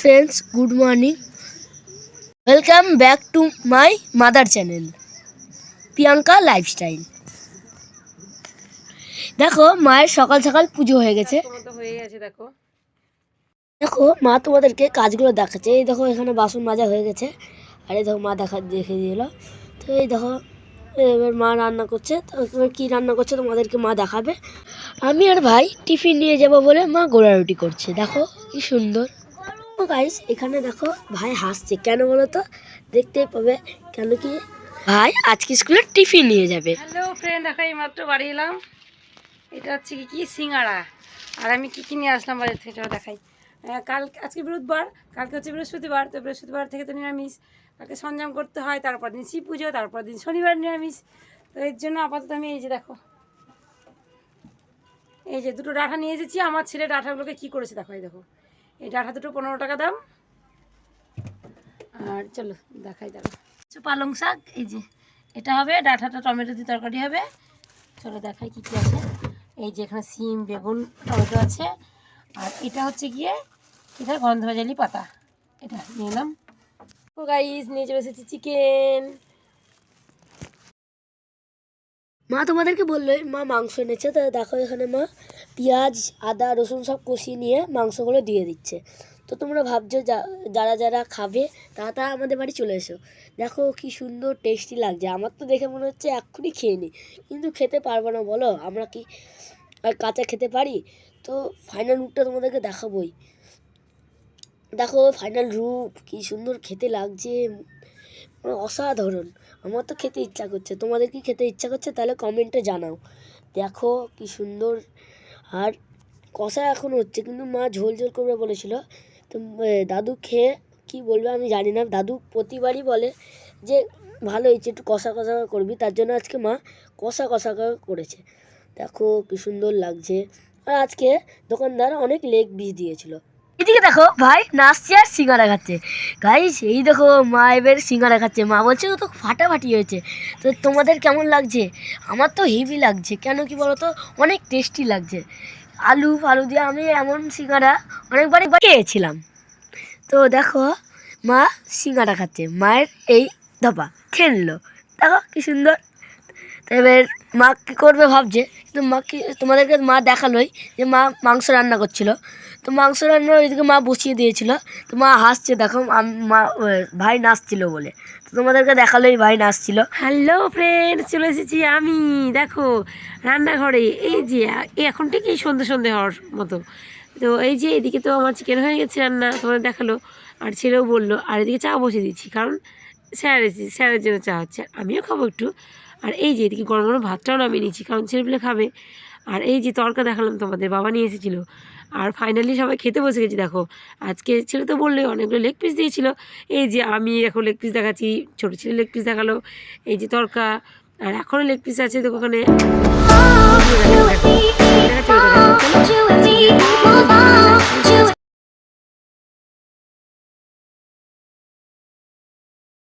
Friends good morning welcome back to my mother channel Priyanka lifestyle দেখো, মায়ের সকাল সকাল পুজো হয়ে গেছে। হয়ে গেছে দেখো দেখো মা তোমাদেরকে কাজগুলো দেখাচ্ছে। এই দেখো, এখানে বাসন মাজা হয়ে গেছে। আর এই দেখো, মা দেখা, দেখে দিল তো এই দেখো, এবার মা রান্না করছে। তো এবার কী রান্না করছে তোমাদেরকে মা দেখাবে। আমি আর ভাই টিফিন নিয়ে যাব বলে মা গোড়া রুটি করছে। দেখো, কি সুন্দর। গাইস এখানে দেখো ভাই হাসছে। কেন বলো তো? দেখতেই পাবে কেন কি? ভাই আজকে স্কুলে টিফিন নিয়ে যাবে। হ্যালো ফ্রেন্ড দেখো এই মাত্র বাড়ি এলাম। এটা হচ্ছে কি কি সিঙ্গাড়া আর আমি কি কি নিয়ে আসলাম বাড়ি থেকে দেখাই। কাল, আজকে বুধবার, কালকে হচ্ছে বৃহস্পতিবার, তো বৃহস্পতিবার থেকে তো নিরামিষ। কালকে সঞ্জাম করতে হয়, তারপর দিন শিব পুজো, তারপর দিন শনিবার নিরামিষ। তো এর জন্য আপাতত আমি এই যে দেখো, এই যে দুটো ডাঁটা নিয়ে এসেছি। আমার ছেলে ডাঁটাগুলোকে কী করেছে দেখো, এই দেখো। এই ডাঁটা দুটো পনেরো টাকা দাম। আর চলো দেখাই দেখো হচ্ছে পালং শাক, এই যে এটা হবে, ডাঁটাটা টমেটো দিয়ে তরকারি হবে। চলো দেখাই কী কী আছে। এই যে এখানে সিম, বেগুন, টমেটো আছে। আর এটা হচ্ছে গিয়ে এটা গন্ধভাজালি পাতা। এটা নিয়ে এলাম। ও গাইস নিয়ে চলে এসেছি চিকেন মা তোমাদেরকে বলল, মা মাংস এনেছে, তো দেখো এখানে মা পেঁয়াজ, আদা, রসুন সব কষিয়ে নিয়ে মাংসগুলো দিয়ে দিচ্ছে। তো তোমরা ভাবছ যা- যারা যারা খাবে, তারা তারা আমাদের বাড়ি চলে এসো। দেখো কি সুন্দর টেস্টি লাগছে। আমার তো দেখে মনে হচ্ছে এক্ষুনি খেয়ে নিই কিন্তু খেতে পারব না, বলো। আমরা কি আর কাঁচা খেতে পারি? তো ফাইনাল রুটটা তোমাদেরকে দেখাবোই। দেখো ফাইনাল রূপ কি সুন্দর খেতে লাগছে। অসাধারণ। আমার তো খেতে ইচ্ছা করছে। তোমাদের কি খেতে ইচ্ছা করছে? তাহলে কমেন্টে জানাও। দেখো কি সুন্দর। আর কষা এখন হচ্ছে, কিন্তু মা ঝোল ঝোল করবে বলেছিল। তো দাদু খেয়ে কি বলবে আমি জানি না। দাদু প্রতিবারই বলে যে, ভালো হয়েছে, একটু কষা কষা করে করবি। তার জন্য আজকে মা কষা কষা করে করেছে। দেখো কি সুন্দর লাগছে। আর আজকে দোকানদার অনেক লেগ পিস দিয়েছিল। এদিকে দেখো, ভাই নাচছে আর সিঙ্গারা খাচ্ছে। গাইস এই দেখো, মা এবার সিঙ্গারা খাচ্ছে। মা বলছে, ও তো ফাটাফাটি হয়েছে। তো তোমাদের কেমন লাগছে? আমার তো হেভি লাগছে। কেন কি বলো তো অনেক টেস্টি লাগছে। আলু ফালু দিয়ে আমি এমন সিঙ্গারা অনেকবার একবার খেয়েছিলাম। তো দেখো, মা সিঙ্গারা খাচ্ছে। মায়ের এই ধপা, খেললো। দেখো কি সুন্দর। এবার মা কী করবে ভাবছে, কিন্তু মা কি, তোমাদেরকে মা দেখালোই যে মা মাংস রান্না করছিল। তো মাংস রান্না ওইদিকে মা বসিয়ে দিয়েছিল। তো মা হাসছে, দেখো মা ভাই নাচছিল বলে। তো তোমাদেরকে দেখালোই ভাই নাচছিল। হ্যালো ফ্রেন্ড চলে এসেছি আমি। দেখো, রান্নাঘরে, এই যে এখন ঠিক এই সন্ধে সন্ধে হওয়ার মতো। তো এই যে, এদিকে তো আমার চিকেন হয়ে গেছে রান্না, তোমাদের দেখাল। আর ছেলেও বলল, আর এদিকে চা বসিয়ে দিচ্ছি। কারণ স্যার স্যারের জন্য চা হচ্ছে। আমিও খাব একটু। আর এই যে এদিকে গরম গরম ভাতটাও নামিয়ে নিয়েছি কারণ ছেলেপেলে খাবে। আর এই যে তরকা দেখালাম তোমাদের বাবা নিয়ে এসেছিল। আর ফাইনালি সবাই খেতে বসে গেছি দেখো। আজকে ছেলে তো বললে অনেকগুলো লেগ পিস দিয়েছিল। এই যে আমি এখন লেগ পিস দেখাচ্ছি ছোটো ছেলে লেগ পিস দেখাল। এই যে তরকা আর এখনও লেগ পিস আছে তো ওখানে।